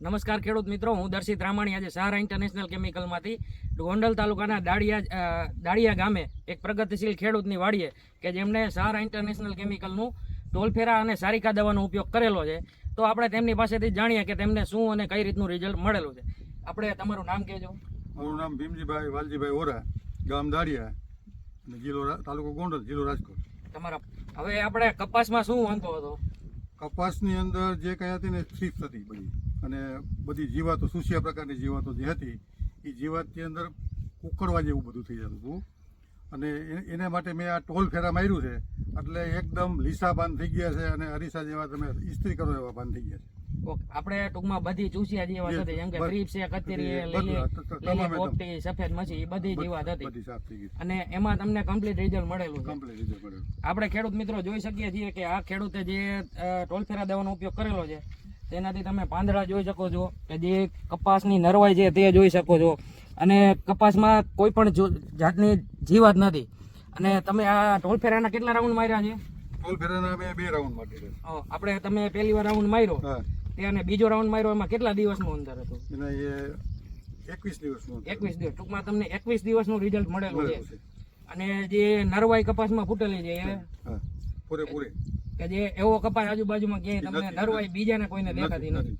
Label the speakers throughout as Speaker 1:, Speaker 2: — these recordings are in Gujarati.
Speaker 1: નમસ્કાર ખેડૂત મિત્રો હું દર્શિત રામાણી આજે સહારા ઇન્ટરનેશનલ કેમિકલમાંથી ગોંડલ તાલુકાના દાડિયા દાડિયા ગામે એક પ્રગતિશીલ ખેડૂતની વાડીએ કે જેમણે સહારા ઇન્ટરનેશનલ કેમિકલનું ટોલફેરા અને સારિકા દવાનો ઉપયોગ કરેલો છે. તો આપણે તેમની પાસેથી જાણીએ કે તેમને શું અને કઈ રીતનું રિઝલ્ટ મળેલું છે. આપણે તમારું નામ કહેજો.
Speaker 2: મારું નામ ભીમજીભાઈ વાલજીભાઈ ઓરા ગામ દાડિયા અને જિલ્લો તાલુકો ગોંડલ જિલ્લો રાજકોટ.
Speaker 1: તમારા હવે આપણે કપાસમાં શું વાંધો હતો?
Speaker 2: કપાસની અંદર જે કઈ હતી ને થ્રીપ્સ હતી બધી. અને બધી જીવાતો સુસિયા પ્રકારની જીવાતો જે હતી, એ જીવાતની અંદર ઉકળવા જેવું બધું થઈ જતું હતું. અને એના માટે મેં આ ટોલ ફેરા માર્યું છે. એટલે એકદમ લીસા બાંધ થઈ ગયા છે અને અરીસા જેવા તમે ઇસ્ત્રી કરો એવા બાંધ થઈ ગયા છે.
Speaker 1: આપણે ટૂંકમાં બધી ચૂસિયા જેવા હતી જેમ કે ગ્રીપ છે કચેરી લીલી પોપટી સફેદ મસી એ બધી જીવાત હતી. અને એમાં તમને કમ્પ્લીટ રિઝલ્ટ મળેલું છે. આપણે ખેડૂત મિત્રો જોઈ શકીએ છીએ કે આ ખેડૂતે જે ટોલફેરા દવાનો ઉપયોગ કરેલો છે તેનાથી તમે પાંદડા જોઈ શકો છો કે જે કપાસની નરવાઈ છે તે જોઈ શકો છો. અને કપાસમાં કોઈ પણ જાતની જીવાત નથી. અને તમે આ ટોલફેરાના કેટલા રાઉન્ડ માર્યા છે?
Speaker 2: ટોલફેરાના બે રાઉન્ડ
Speaker 1: માર્યા આપણે તમે પહેલી વાર રાઉન્ડ માર્યો. અને બીજો રાઉન્ડ માર્યો એમાં કેટલા દિવસનું અંતર હતું?
Speaker 2: એકવીસ દિવસનું
Speaker 1: એકવીસ દિવસ. ટૂંકમાં તમને એકવીસ દિવસનું રિઝલ્ટ મળેલું છે. અને જે નરવાઈ કપાસમાં ફૂટેલી છે એ?
Speaker 2: પૂરેપૂરી.
Speaker 1: કે જે એવો કપાસ આજુબાજુમાં ક્યાંય તમને નરવાઈ બીજાને કોઈને દેખાતી નથી.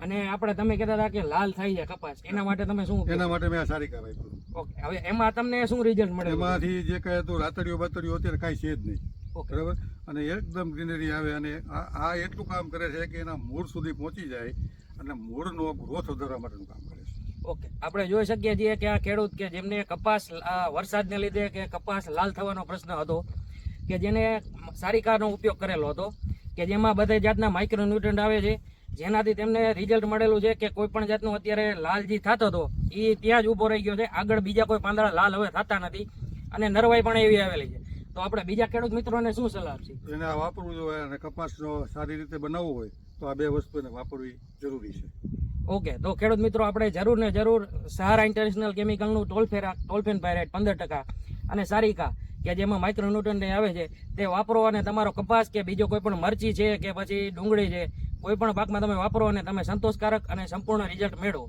Speaker 1: અને આપણે તમે કહેતા હતા કે લાલ થઈ જાય કપાસ. એના માટે તમે શું
Speaker 2: એના માટે મેં સારી કરાવી
Speaker 1: ઓકે હવે એમાં તમને શું રિઝલ્ટ મળે
Speaker 2: એમાંથી જે કહે તો રાતડીઓ બાતડીઓ અત્યારે કાંઈ છે જ નહીં. બરાબર? અને એકદમ ગ્રીનરી આવે અને આ એટલું કામ કરે છે કે એના મૂળ સુધી પહોંચી જાય અને મૂળનો ગ્રોથ વધારવા માટેનું કામ કરે છે.
Speaker 1: ઓકે. આપણે જોઈ શકીએ છીએ કે આ ખેડૂત કે જેમને કપાસ વરસાદને લીધે કે કપાસ લાલ થવાનો પ્રશ્ન હતો કે જેને સારિકાનો ઉપયોગ કરેલો હતો કે જેમાં બધા જાતના માઇક્રોન્યુટ્રન્ટ આવે છે જેનાથી તેમને રિઝલ્ટ મળેલું છે કે કોઈ પણ જાતનું અત્યારે લાલ જે થતો હતો એ ત્યાં જ ઊભો રહી ગયો છે. આગળ બીજા કોઈ પાંદડા લાલ હવે થતા નથી અને નરવાઈ પણ એવી આવેલી છે. તો આપણે બીજા ખેડૂત મિત્રોને શું સલાહ આપશી?
Speaker 2: એને આ વાપરવું જોઈએ અને કપાસનો સારી રીતે બનાવવો હોય તો આ બે વસ્તુને વાપરવી જરૂરી છે.
Speaker 1: ઓકે તો ખેડૂત મિત્રો આપણે જરૂર ને જરૂર સહારા ઇન્ટરનેશનલ કેમિકલનું ટોલફેરા ટોલફેન પાયરેટ પંદર ટકા અને સારિકા કે જેમાં માઇક્રોન્યુટ્રન્ટ આવે છે તે વાપરો અને તમારો કપાસ કે બીજો કોઈ પણ મરચી છે કે પછી ડુંગળી છે કોઈ પણ પાકમાં તમે વાપરો અને તમે સંતોષકારક અને સંપૂર્ણ રિઝલ્ટ મેળવો.